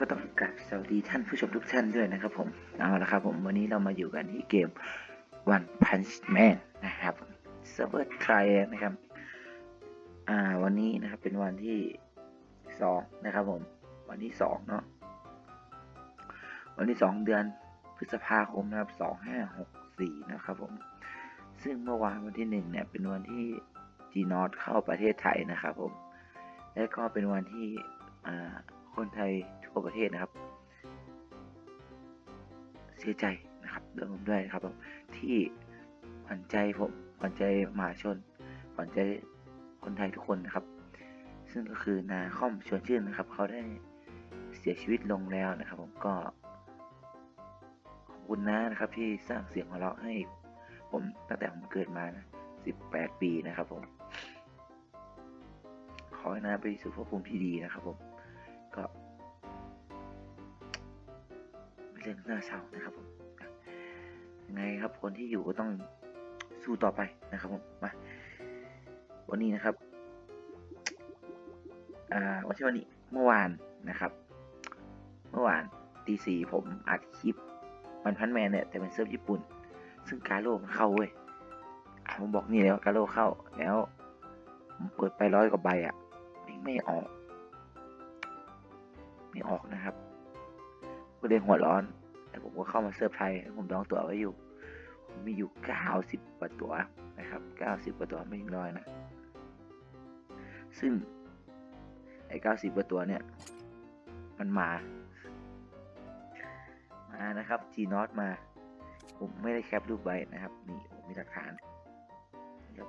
ก็ต้องกราบสวัสดีท่านผู้ชมทุกท่านด้วยนะครับผม เอาละครับผมวันนี้เรามาอยู่กันที่เกม One Punch Man นะครับเซิร์ฟเวอร์ไทยนะครับ อ่าวันนี้นะครับเป็นวันที่สองนะครับผม วันที่สองเนาะ วันที่สองเดือนพฤษภาคมนะครับสองห้าหกสี่นะครับผม ซึ่งเมื่อวานวันที่หนึ่งเนี่ยเป็นวันที่จีนอตเข้าประเทศไทยนะครับผม และก็เป็นวันที่อ่าคนไทย ทั่วประเทศนะครับ เสียใจนะครับเรื่องผมด้วยนะครับผมที่ขวัญใจผมขวัญใจมหาชนขวัญใจคนไทยทุกคนนะครับ ซึ่งก็คือนาคอมชวนชื่นนะครับ เขาได้เสียชีวิตลงแล้วนะครับ ผมก็ขอบคุณนะนะครับ ที่สร้างเสียงหัวเราะให้ผมตั้งแต่ผมเกิดมานะ18 ปีนะครับผมขอให้นาไปสู่ภพภูมิที่ดีนะครับผม เรื่องน่าเศร้านะครับผมยังไงครับคนที่อยู่ก็ต้องสู้ต่อไปนะครับผมมาวันนี้นะครับอ่าวันที่วันนี้เมื่อวานนะครับ เมื่อวานตีสี่ผมอัดคลิปมันพันแมนเนี่ยแต่เป็นเซิร์ฟญี่ปุ่น ซึ่งกาโร่มันเข้าเว้ยผมบอกนี่แล้วากาโร่เข้าแล้วผมเปิดไปร้อยกว่าใบอะไม่ออก ไม่ออกนะครับ เลยหัวร้อน แต่ผมก็เข้ามาเซิร์ฟไทย ผมดองตั๋วไว้อยู่ ผมมีอยู่เก้าสิบกว่าตั๋วนะครับเก้าสิบกว่าตั๋วไม่ถึงร้อยนะ ซึ่งไอ้เก้าสิบกว่าตั๋วเนี่ย มันมา มานะครับ G n o t มา ผมไม่ได้แคปรูปไว้นะครับ นี่ผมมีหลักฐานครับ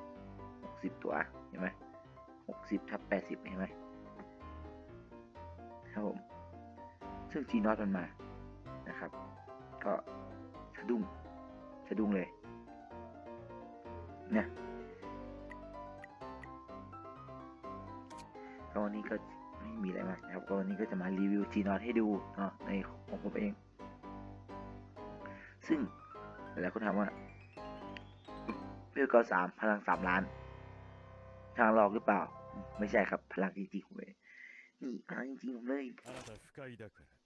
หกสิบตั๋วเห็นไหมหกสิบทับแปดสิบเห็นไหมครับผมซึ่ง G n o t มันมา นะครับ ก็สะดุ้งสะดุ้งเลยเนี่ยก็วันนี้ก็ไม่มีอะไรมากนะครับก็วันนี้ก็จะมารีวิว G n o t ให้ดูเนาะในของผมเอง ซึ่งหลายคนถามว่าเพื่อก็สามพลังสามล้าน ทางหลอกหรือเปล่า ไม่ใช่ครับ พลังจริงๆผมเลยนี่พลังจริงๆผมเลย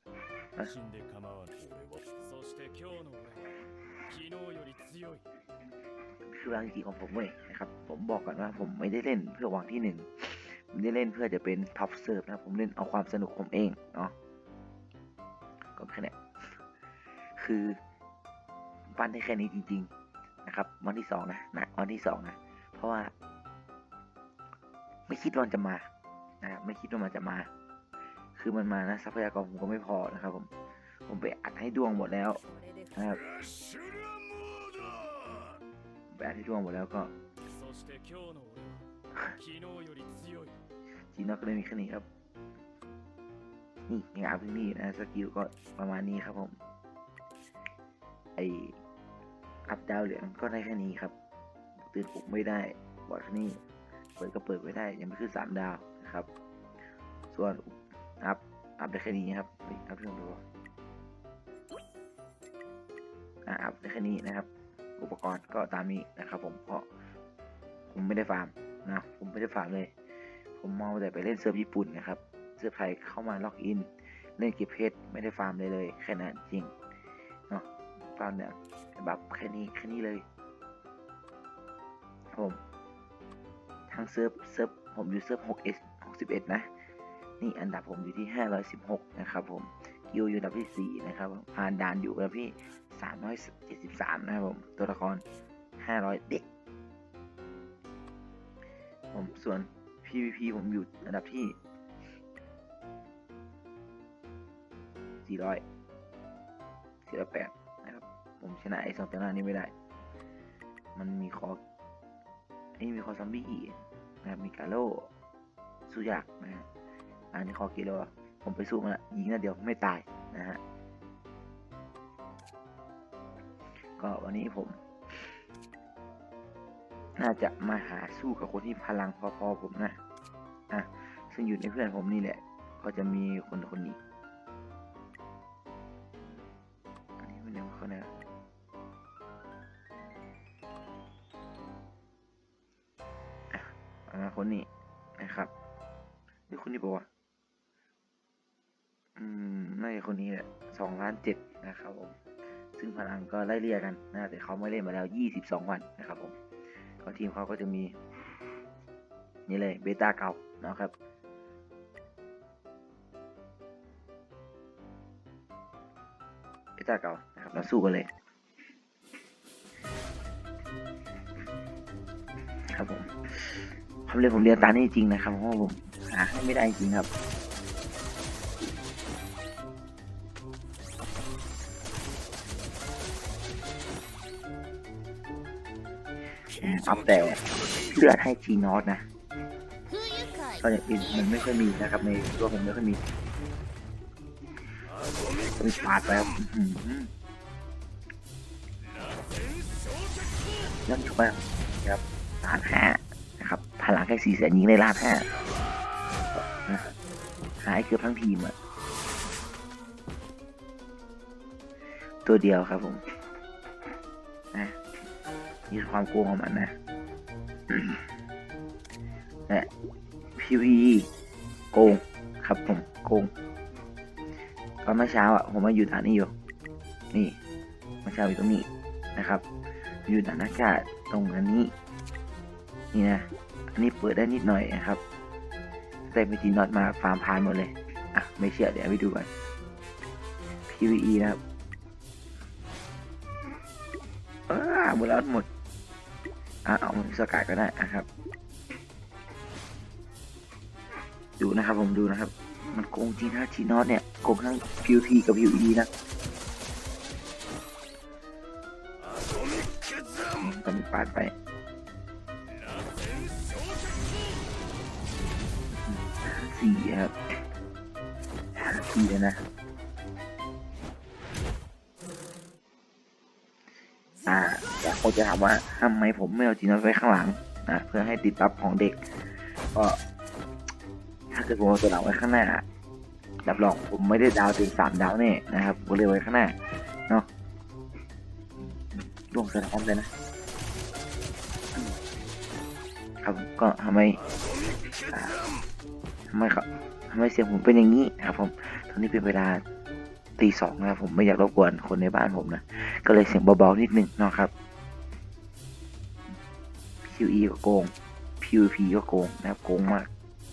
あなた不快だかあら死んで構わぬ俺はそして今日の俺は昨日より強い คือพลังจริงๆของผมเว้ยนะครับ ผมบอกก่อนว่าผมไม่ได้เล่นเพื่อหวังที่หนึ่งผมได้เล่นเพื่อจะเป็นท็อปเซิร์ฟนะครับผมเล่นเอาความสนุกผมเองเนาะก็แค่เนี้ยคือปั้นได้แค่นี้จริง ๆนะครับ วันที่สองนะนะวันที่สองนะเพราะว่า ไม่คิดว่ามันจะมานะครับไม่คิดว่ามันจะมา คือมันมานะทรัพยากรผมก็ไม่พอนะครับผมผมไปอัดให้ดวงหมดแล้วนะครับไปอัดให้ดวงหมดแล้วก็จีนอกก็เลยมีแค่นี้ครับนี่งาพี่นี่นะสกิลก็ประมาณนี้ครับผมไออัพดาวเหลืองก็ได้แค่นี้ครับตื่นปลุกไม่ได้บอดแค่นี้เปิดก็เปิดไม่ได้ยังไม่ขึ้นสามดาวนะครับ ส่วนอุ พ อัพได้แค่นี้ครับเฮ้ยอัพเรื่องดูอะอัพได้แค่นี้นะครับ อุปกรณ์ก็ตามนี้นะครับผมเพราะผมไม่ได้ฟาร์มนะผมไม่ได้ฟาร์มเลย ผมเมาแต่ไปเล่นเซิร์ฟญี่ปุ่นนะครับเซิร์ฟไทยเข้ามาล็อกอินเล่นเก็บเพชรไม่ได้ฟาร์มเลยเลยแค่นั้นจริงเนาะฟาร์มเนี่ยแบบแค่นี้แค่นี้เลยผมทางเซิร์ฟเซิร์ฟผมอยู่เซิร์ฟ 6s 61 นะ นี่อันดับผมอยู่ที่ 516 นะครับผมกิวอยู่อันดับที่ 4 นะครับผ่านด่านอยู่อันดับที่ 373 นะครับผม ตัวละคร 500 เด็ก ผมส่วน PVP ผมอยู่อันดับที่ 400 408 นะครับ ผมชนะไอ้สองตัวหน้านี้ไม่ได้ มันมีคอไอ้มีคอซัมบี้นะครับมีกาโร่สู้ยากนะฮะ อันนี้คอกิโลผมไปสู้มันละยิงนัดเดียวไม่ตายนะฮะก็วันนี้ผม น่าจะมาหาสู้กับคนที่พลังพอๆผมนะอะซึ่งอยู่ในเพื่อนผมนี่แหละ ก็จะมีคนคนนี้อันนี้ไม่เรียกว่าเขาเนี่ยอะคนนี้นะครับนี่คนนี้บอกว่า อืมน่าจะคนนี้แหละสองล้านเจ็ดนะครับผม ซึ่งพลังก็ไล่เลี่ยกันนะ แต่เขาไม่เล่นมาแล้วยี่สิบสองวันนะครับผมก็ทีมเขาก็จะมี นี่เลยเบต้าเก่านะครับเบต้าเก่านะครับ เราสู้กันเลย ครับผมความเรียนผมเรียนตานี่จริงนะครับเพราะว่าผมหาให้ไม่ได้จริงครับ อัพแต่เลือดให้ทีนอตนะตอนอย่างอื่นมันไม่ค่อยมีนะครับ ในตัวผมไม่ค่อยมีมีปาดแล้วยัำชุบมากครับล้านห้านะครับพลังแค่สี่แสนยิงได้ล้านห้าหายเกือบทั้งทีมอะตัวเดียวครับผม นี่คือความโกงของมันนะและ PVE โกงครับผมโกงตอนเมื่อเช้าอะผมมาอยู่ฐานนี้อยู่นี่เมื่อเช้าอยู่ตรงนี้นะครับ อยู่ฐานอากาศตรงอันนี้ นี่นะอันนี้เปิดได้นิดหน่อยนะครับแต่ไปจีนอตมาฟาร์มพานหมดเลยอะไม่เชื่อเดี๋ยวไปดูกัน PVE นะครับเออหมดแล้วหมด อะเอาสกัดก็ได้นะครับ ดูนะครับผมดูนะครับ มันโกงจริงนะจีนอตเนี่ยโกงทั้ง PVP กับ PVE นะก็มีปาดไปสี่ครับห้าสี่เลยนะ อ่าแต่คนจะถามว่าทำไมผมไม่เอาจีนอตไว้ข้างหลังนะเพื่อให้ติดบัฟของเด็ก ก็ถ้าเกิดผมเอาตัวหลังไว้ข้างหน้ารับรองผมไม่ได้ดาวถึงสามดาวแน่นะครับผมเลยไว้ข้างหน้าเนาะล่วงสะท้อนเลยนะครับก็ทำไมทำไมครับทำไมเสียงผมเป็นอย่างนี้นะครับผมตอนนี้เป็นเวลาตีสองนะครับผมไม่อยากรบกวนคนในบ้านผมนะ ก็เลยเสียงเบาๆนิดนึงนะครับ QE ก็โกง PVP ก็โกงนะครับโกงมาก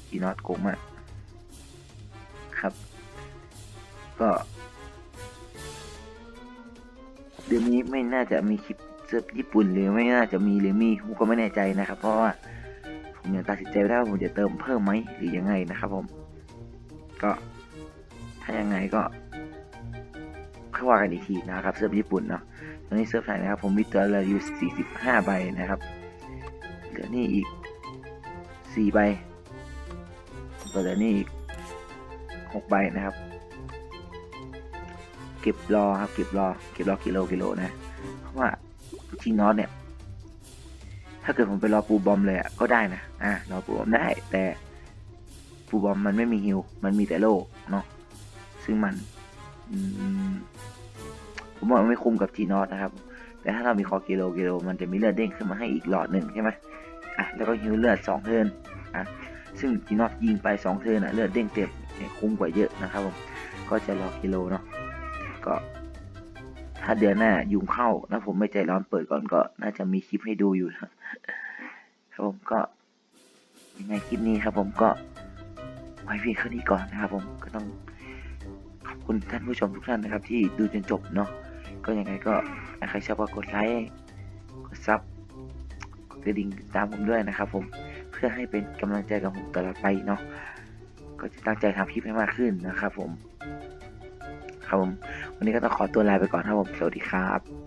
อีนอตโกงมากครับ ก็เดือนนี้ไม่น่าจะมีคลิปเซิร์ฟญี่ปุ่นหรือไม่น่าจะมีหรือมีผมก็ไม่แน่ใจนะครับ เพราะว่าผมยังตัดสินใจไม่ได้ว่าผมจะเติมเพิ่มไหมหรือยังไงนะครับผม ก็ถ้ายังไงก็ ค่อยว่ากันอีกทีนะครับเซิร์ฟญี่ปุ่นเนาะตอนนี้เซิร์ฟไทยนะครับผมมีตัวเลือยู่ 45 ใบนะครับเหลือนี่อีก 4 ใบก็เหลือนี่อีกหกใบนะครับ เก็บรอครับเก็บรอเก็บรอกิโลกิโลนะเพราะว่าจีนอสเนี่ยถ้าเกิดผมไปรอปูบอมเลยอะก็ได้นะอ่ารอปูบอมได้แต่ปูบอมมันไม่มีฮิวมันมีแต่โลเนาะซึ่งมัน ผมว่าไม่คุ้มกับจีนอสนะครับ แต่ถ้าเรามีคอกิโลกิโล มันจะมีเลือดเด้งขึ้นมาให้อีกหลอดหนึ่งใช่ไหมอะแล้วก็ฮิวเลือดสองเทินอะซึ่งจีนอตยิงไปสองเทินอะเลือดเด้งเต็มคุ้มกว่าเยอะนะครับผมก็จะรอกิโลเนาะก็ ถ้าเดือนหน้ายุงเข้านะผมไม่ใจร้อนเปิดก่อนก็ น่าจะมีคลิปให้ดูอยู่นะครับผมก็ยังไงคลิปนี้ครับผมก็ไว้เพียงแค่นี้ก่อนนะครับผมก็ต้อง คุณท่านผู้ชมทุกท่านนะครับ ที่ดูจนจบเนาะก็ยังไงก็ใครชอบก็กดไลค์กดซับกดกระดิ่งติดตามผมด้วยนะครับผมเพื่อให้เป็นกำลังใจกับผมตลอดไปเนาะก็จะตั้งใจทำคลิปให้มากขึ้นนะครับผมครับผมวันนี้ก็ต้องขอตัวลาไปก่อนครับผมสวัสดีครับ